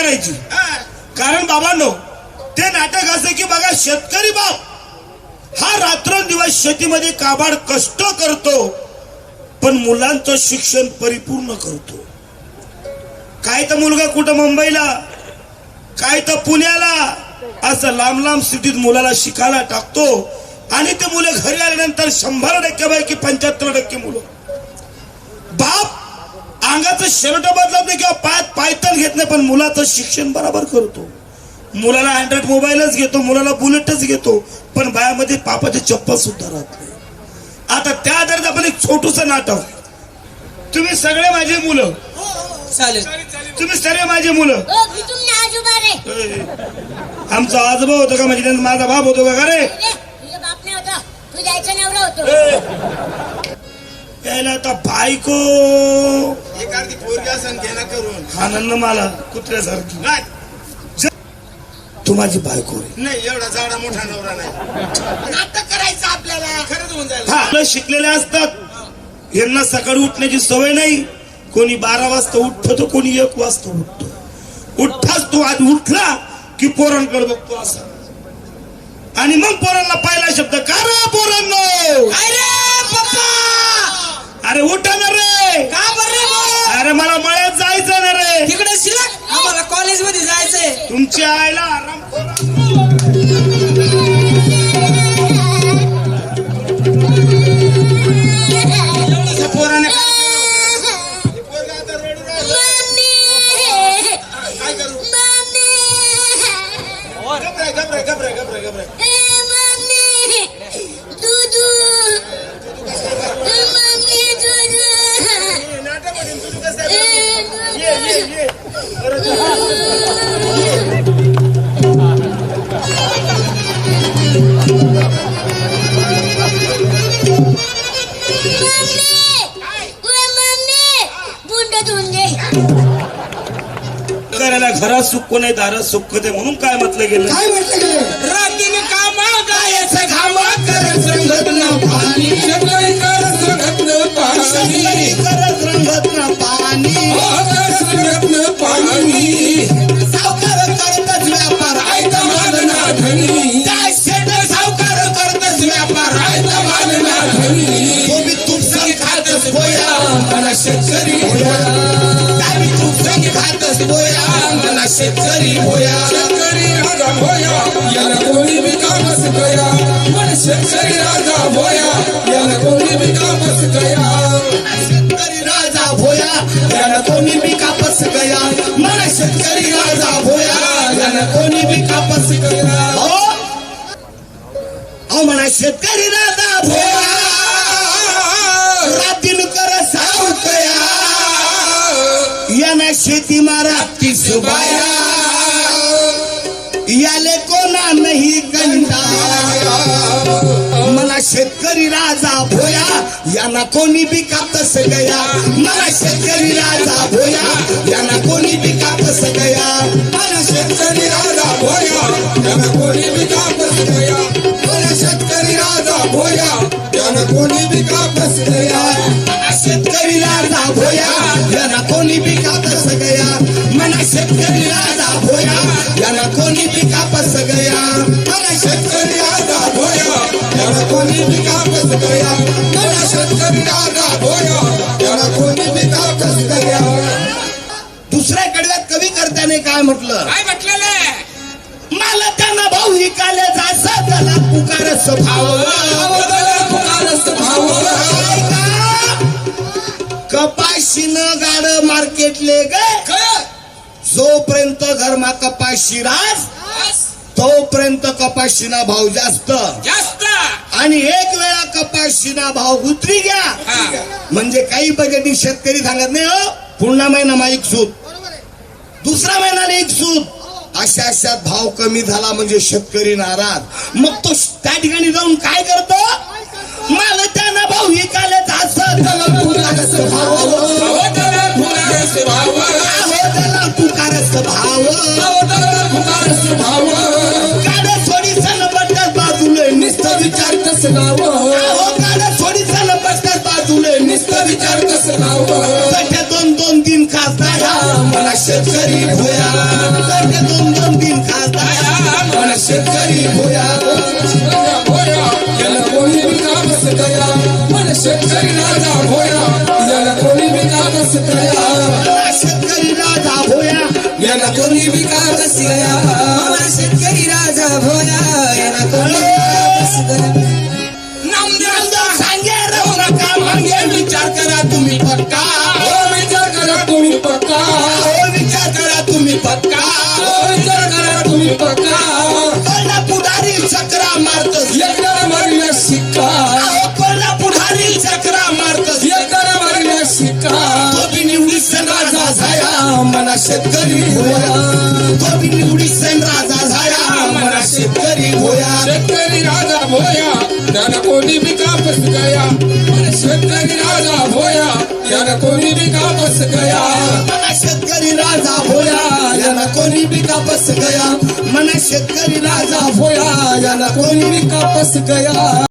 करायची. कारण बाबांनो ते नाटक असं की बघा शेतकरी बाप हा रात्रंदिवस शेतीमध्ये काबाड कष्ट करतो पण मुलांचं शिक्षण परिपूर्ण करतो. काय तर मुलगा कुठं मुंबईला काय तर पुण्याला असं लांब लांब सिटीत मुलाला शिकायला टाकतो आणि ते मुलं घरी आल्यानंतर शंभर टक्क्यापैकी पंच्याहत्तर टक्के मुलं. अंगाचं शर्ट बदलत नाही किंवा पायात पायतन घेत नाही पण मुलाचं शिक्षण बरोबर करतो. मुलाला अँड्रॉइड मोबाईलच घेतो मुलाला बुलेटच घेतो पण बायामध्ये पापाचे चप्पल सुद्धा राहत नाही. आता त्या आधारित आपण एक छोटूस नाटक. तुम्ही सगळे माझे मुलं. चालेल. तुम्ही सर्व माझे मुलं. ओ मी तुमने आजोबा रे. ए, आमचा आजोबा होतो का म्हणजे त्यांचा माझा बाप होतो का का रे बाप नाही होता तू जायचा नवरा होतो. यायला आता बायको. पोरगी घेणं करून. हानन्न मला कुत्र्यासारखी. नाही तू माझी बायको रे नाही एवढा जाडा मोठा नवरा नाही. नाटक करायचं आपल्याला. खरंच होऊन हा मुलं शिकलेले असतात. यांना सकाळी उठण्याची सवय नाही. कोणी बारा वाजता उठतो तर कोणी एक वाजता उठतो. उठताच तो आज उठला की पोरांकडे बघतो असा. आणि मग पोरांना पहिला शब्द का रे पोरांनो. अरे पप्पा अरे उठा ना रे. का बरं रे अरे मला मळ्यात जायचं ना रे. तिकडे शिलक आम्हाला कॉलेजमध्ये जायचंय. तुमच्या आईला आराम घरात सुख नाही दारात सुख ते म्हणून काय म्हटलं गेलं? काय म्हटलं गेलं? रातीन कामा गायचं घामा कर संघटना पाणी. सगळी कर संघटना पाणी. करत रंगत ना पाणी. कर संघटना पाणी. सावकार करतच व्यापार आयता माल ना धनी. काय शेट सावकार करतच व्यापार. आयता माल ना धनी. तो मी तूप संग खातच बोया मला शेतकरी होया काय मी तूप संग खातच बोया मला शेतकरी होया शेतकरी राजा होया याला कोणी बी कामच कया शेतकरी राजा होया याला कोणी बी कामच कया शेतकरी राजा भोया याला कोणी बी कापस शेतकरी राजा याला कोणी बी कापस अहो म्हणा शेतकरी राजा रातील कर सावकया. याना शेती मारा तीस बाया याले कोणा नाही कंटा मला शेतकरी राजा भोया यांना कोणी बी कापस गया? मला शेतकरी राजा भोया यांना कोणी बी कापस गया? मला शेतकरी राजा भोया यांना कोणी बी कापस मला शेतकरी राजा भोया यांना कोणी बी कापस शेतकरी राजा भोया यांना कोणी बी कापस गया? मला शेतकरी राजा भोया यांना कोणी म्हटलं? काय म्हटलेलं? मला त्यांना भाऊ हिकाले जायचं त्याला भाव कपाशीनं गाड मार्केटले गे. जोपर्यंत घरमा कपाशी रास तोपर्यंत कपाशीना भाव जास्त. जास्त. आणि एक वेळा कपाशीना भाव उतरी घ्या. म्हणजे काही बजेटिंग शेतकरी सांगत नाही हो. पुन्हा महिना मा एक सूत दुसरा महिन्याला एक सूत अशा अशा भाव कमी झाला म्हणजे शेतकरी नाराज. मग तो त्या ठिकाणी जाऊन काय करतो? नुसतं दोन तीन मला शेतकरी भोया. दोन दोन दिन शेतकरी भोया. याला कोणी बी कामच गया शेतकरी राजा भोया. याला कोणी शेतकरी राजा भोया. याला कोणी शेतकरी राजा भोया. मना शेतकरी भोया तो बी निवडी सण राजा झाया. मला शेतकरी होया. शेतकरी राजा कोणी बी कापस गया. मन शेतकरी राजा कोणी बी कापस गया. शेतकरी राजा भोया याला कोणी बी कापस गया? मना शेतकरी राजा होया याला कोणी बी कापस गया?